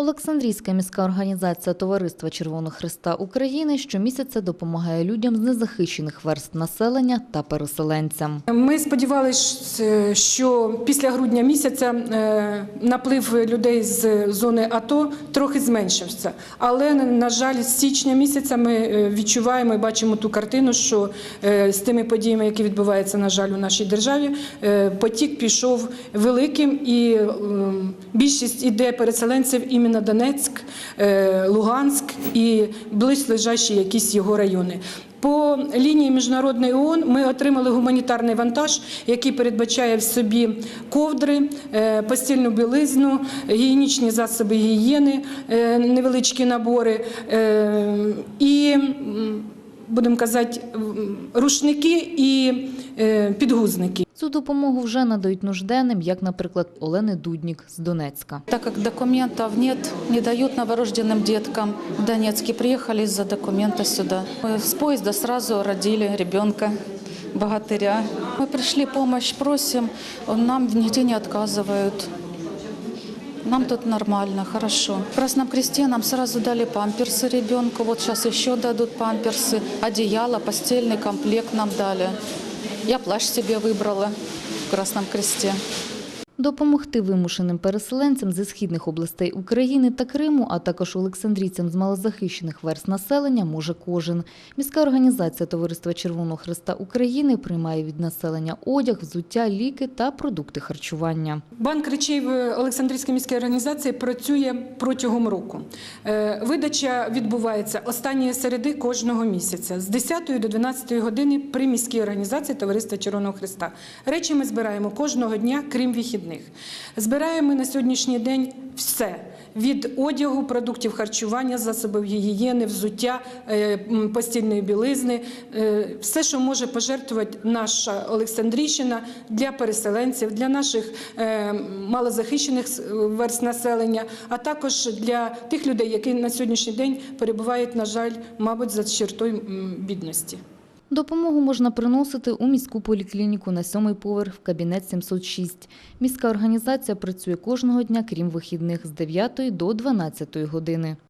Олександрійська міська організація Товариства Червоного Христа України щомісяця допомагає людям з незахищених верств населення та переселенцям. Ми сподівалися, що після грудня місяця е, наплив людей з зони АТО трохи зменшився. Але, на жаль, з січня місяця ми е, відчуваємо і бачимо ту картину, що е, з тими подіями, які відбуваються, на жаль, у нашій державі, потік пішов великим, і більшість іде переселенців іменно Донецьк, е, Луганськ і близько якісь його райони. По лінії міжнародної ООН ми отримали гуманітарний вантаж, який передбачає в собі ковдри, е, постільну білизну, гігієнічні засоби гігієни, е, невеличкі набори і, будемо казати, рушники і підгузники. Цю допомогу вже надають нужденним, як, наприклад, Олени Дуднік з Донецька. Так как документов нет, не дают новорожденным деткам. В Донецке приехали из-за документа сюда. Мы с поезда сразу родили ребенка, богатыря. Мы пришли, помощь просим, нам нигде не отказывают. Нам тут нормально, хорошо. В Красном Кресте нам сразу дали памперсы ребенку. Вот сейчас еще дадут памперсы, одеяло, постельный комплект нам дали. Я плащ себе выбрала в Красном Кресте. Допомогти вимушеним переселенцям зі східних областей України та Криму, а також олександрійцям з малозахищених верст населення може кожен. Міська організація Товариства Червоного Христа України приймає від населення одяг, взуття, ліки та продукти харчування. Банк речей в Олександрійській міській організації працює протягом року. Е, Видача відбувається останньої середи кожного місяця з 10 до 12 години при міській організації Товариства Червоного Христа. Речі ми збираємо кожного дня, крім вихідних. Збираємо на сьогоднішній день все. Від одягу, продуктів харчування, засобів гігієни, взуття, е, постільної білизни, е, все, що може пожертвувати наша Олександрійщина для переселенців, для наших е, малозахищених верст населення, а також для тих людей, які на сьогоднішній день перебувають, на жаль, мабуть, за чертою бідності. Допомогу можна приносити у міську поліклініку на сьомий поверх в кабінет 706. Міська організація працює кожного дня, крім вихідних, з 9 до 12 години.